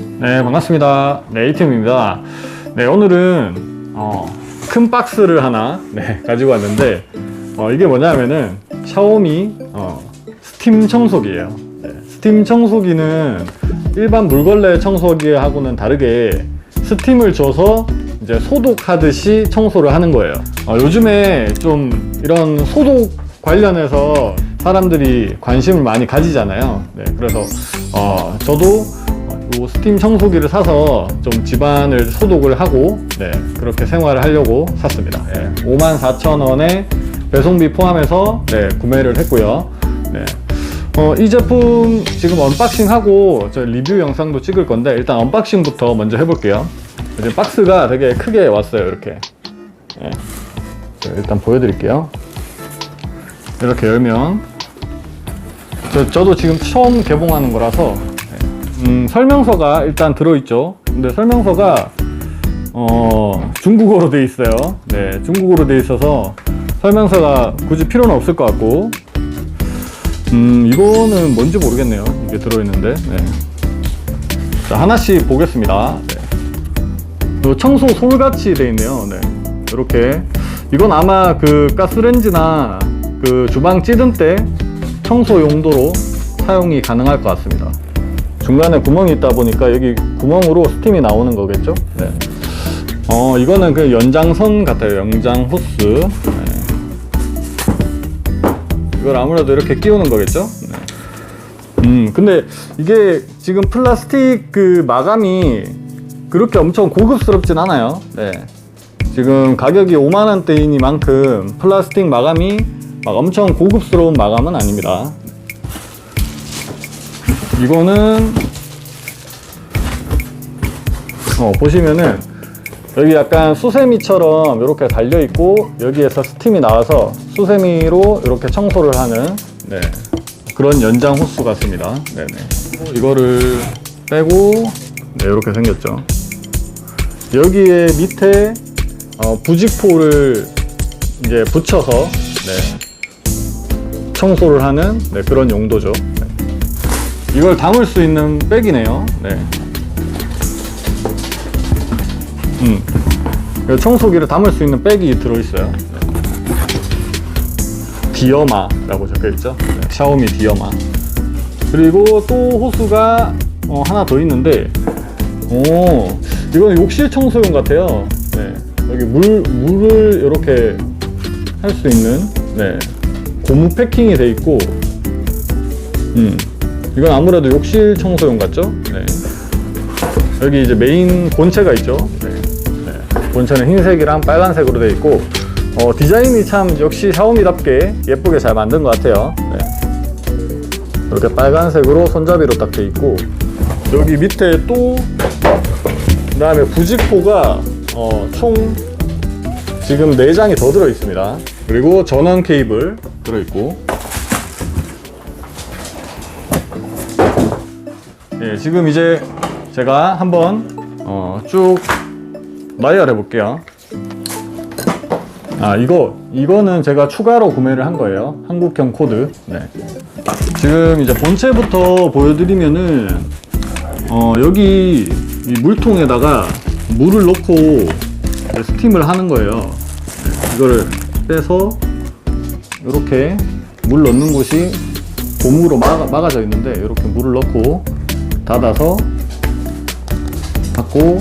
네, 반갑습니다. 네, 이팀입니다. 네, 오늘은 어, 큰 박스를 하나 네, 가지고 왔는데 어, 이게 뭐냐면은 샤오미 어, 스팀 청소기예요. 네, 스팀 청소기는 일반 물걸레 청소기하고는 다르게 스팀을 줘서 이제 소독하듯이 청소를 하는 거예요. 어, 요즘에 좀 이런 소독 관련해서 사람들이 관심을 많이 가지잖아요. 네, 그래서 어, 저도 요 스팀 청소기를 사서 좀 집안을 소독을 하고 네, 그렇게 생활을 하려고 샀습니다. 예, 54,000원에 배송비 포함해서 네, 구매를 했고요. 네. 어, 이 제품 지금 언박싱하고 저 리뷰 영상도 찍을 건데 일단 언박싱부터 먼저 해볼게요. 이제 박스가 되게 크게 왔어요. 이렇게. 예. 자, 일단 보여드릴게요. 이렇게 열면 저, 저도 지금 처음 개봉하는 거라서 음, 설명서가 일단 들어있죠. 근데 설명서가 어, 중국어로 돼 있어요. 네, 중국어로 돼 있어서 설명서가 굳이 필요는 없을 것 같고, 음, 이거는 뭔지 모르겠네요. 이게 들어있는데. 네. 자, 하나씩 보겠습니다. 네. 요 청소 솔같이 돼 있네요. 네. 이렇게. 이건 아마 그 가스레인지나 그 주방 찌든 때 청소 용도로 사용이 가능할 것 같습니다. 중간에 구멍이 있다 보니까 여기 구멍으로 스팀이 나오는 거겠죠? 네. 어, 이거는 그 연장선 같아요. 연장 호스. 네. 이걸 아무래도 이렇게 끼우는 거겠죠? 네. 음, 근데 이게 지금 플라스틱 그 마감이 그렇게 엄청 고급스럽진 않아요. 네. 지금 가격이 5만원대이니만큼 플라스틱 마감이 막 엄청 고급스러운 마감은 아닙니다. 이거는 어, 보시면은 여기 약간 수세미처럼 이렇게 달려 있고 여기에서 스팀이 나와서 수세미로 이렇게 청소를 하는 네, 그런 연장 호스 같습니다. 네네. 이거를 빼고 네, 이렇게 생겼죠. 여기에 밑에 어, 부직포를 이제 붙여서 네, 청소를 하는 네, 그런 용도죠. 네. 이걸 담을 수 있는 백이네요. 네. 음. 이 청소기를 담을 수 있는 백이 들어있어요. 네. 디어마라고 적혀있죠. 네. 샤오미 디어마. 그리고 또 호수가 어, 하나 더 있는데, 오, 이건 욕실 청소용 같아요. 네. 여기 물, 물을 이렇게 할 수 있는, 네. 고무 패킹이 돼 있고, 음. 이건 아무래도 욕실 청소용 같죠? 네. 여기 이제 메인 본체가 있죠? 네. 네. 본체는 흰색이랑 빨간색으로 되어 있고, 어, 디자인이 참 역시 샤오미답게 예쁘게 잘 만든 것 같아요. 네. 이렇게 빨간색으로 손잡이로 딱돼 있고, 여기 밑에 또, 그 다음에 부직포가 어, 총 지금 4장이 더 들어 있습니다. 그리고 전원 케이블 들어 있고, 예, 지금 이제 제가 한번 어, 쭉 나열해 볼게요. 아, 이거 이거는 제가 추가로 구매를 한 거예요. 한국형 코드. 네. 지금 이제 본체부터 보여드리면은 어, 여기 이 물통에다가 물을 넣고 스팀을 하는 거예요. 네, 이거를 빼서 이렇게 물 넣는 곳이 고무로 막아, 막아져 있는데 이렇게 물을 넣고 닫아서 닫고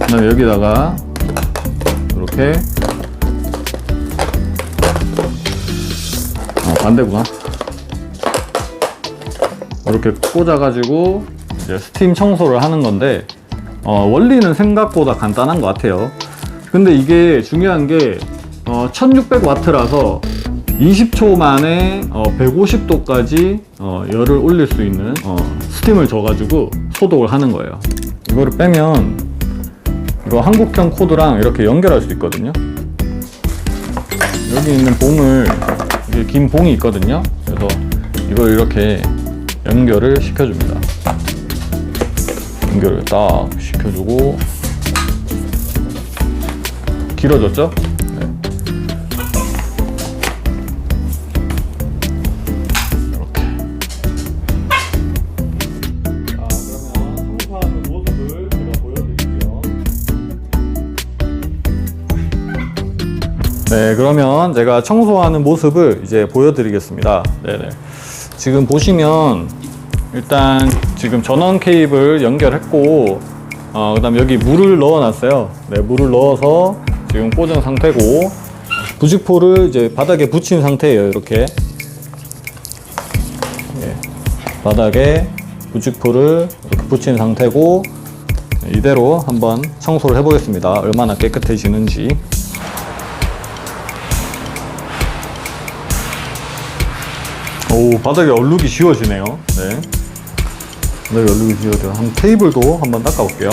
그다음에 여기다가 이렇게 어, 반대구나 이렇게 꽂아가지고 이제 스팀 청소를 하는 건데 어, 원리는 생각보다 간단한 것 같아요. 근데 이게 중요한 게 어, 1600와트라서 20초 만에 어, 150도까지 어, 열을 올릴 수 있는 어, 스팀을 줘가지고 소독을 하는 거예요. 이거를 빼면 이거 한국형 코드랑 이렇게 연결할 수 있거든요. 여기 있는 봉을 이게 긴 봉이 있거든요. 그래서 이걸 이렇게 연결을 시켜줍니다. 연결을 딱 시켜주고 길어졌죠? 네, 그러면 제가 청소하는 모습을 이제 보여드리겠습니다. 네네. 지금 보시면 일단 지금 전원 케이블 연결했고, 어, 그 다음 여기 물을 넣어놨어요. 네, 물을 넣어서 지금 꽂은 상태고, 부직포를 이제 바닥에 붙인 상태예요. 이렇게. 네, 바닥에 부직포를 이렇게 붙인 상태고, 이대로 한번 청소를 해보겠습니다. 얼마나 깨끗해지는지. 오 바닥에 얼룩이 지워지네요. 네. 바닥에 얼룩이 지워져요 한 테이블도 한번 닦아볼게요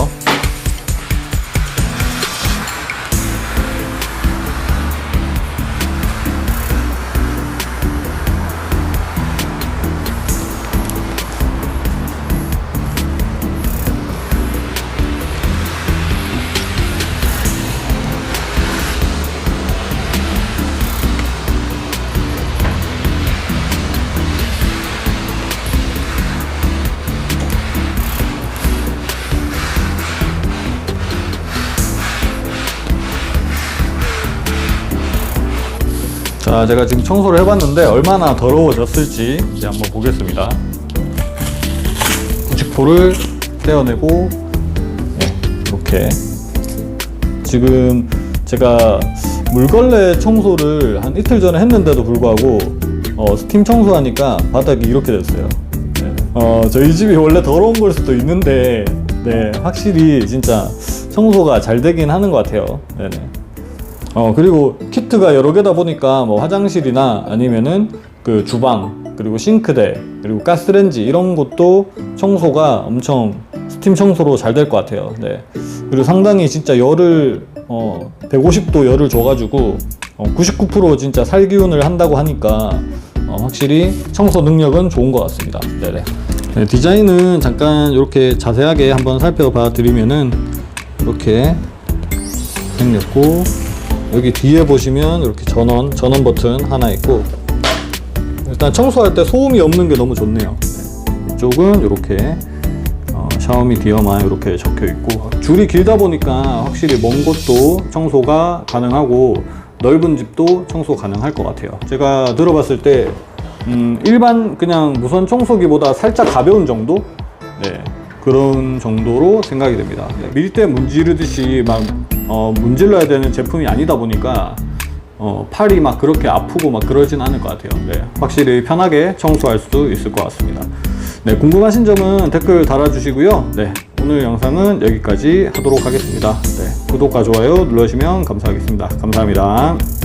자 제가 지금 청소를 해봤는데 얼마나 더러워졌을지 이제 한번 보겠습니다 부직포를 떼어내고 네, 이렇게 지금 제가 물걸레 청소를 한 이틀 전에 했는데도 불구하고 어, 스팀 청소하니까 바닥이 이렇게 됐어요 네. 어, 저희 집이 원래 더러운 걸 수도 있는데 네, 확실히 진짜 청소가 잘 되긴 하는 것 같아요 네네. 어 그리고 키트가 여러 개다 보니까 뭐 화장실이나 아니면은 그 주방 그리고 싱크대 그리고 가스렌지 이런 것도 청소가 엄청 스팀 청소로 잘 될 것 같아요. 네. 그리고 상당히 진짜 열을 어 150도 열을 줘가지고 어, 99% 진짜 살기운을 한다고 하니까 어, 확실히 청소 능력은 좋은 것 같습니다. 네네. 네, 디자인은 잠깐 이렇게 자세하게 한번 살펴봐 드리면은 이렇게 생겼고 여기 뒤에 보시면 이렇게 전원 전원 버튼 하나 있고 일단 청소할 때 소음이 없는 게 너무 좋네요. 네. 이쪽은 이렇게 어, 샤오미 디어만 이렇게 적혀 있고 줄이 길다 보니까 확실히 먼 곳도 청소가 가능하고 넓은 집도 청소 가능할 것 같아요. 제가 들어봤을 때 음, 일반 그냥 무선 청소기보다 살짝 가벼운 정도? 네. 그런 정도로 생각이 됩니다. 네, 밀대 문지르듯이 막 어, 문질러야 되는 제품이 아니다 보니까 어, 팔이 막 그렇게 아프고 막 그러진 않을 것 같아요. 네, 확실히 편하게 청소할 수 있을 것 같습니다. 네, 궁금하신 점은 댓글 달아주시고요. 네, 오늘 영상은 여기까지 하도록 하겠습니다. 네, 구독과 좋아요 눌러주시면 감사하겠습니다. 감사합니다.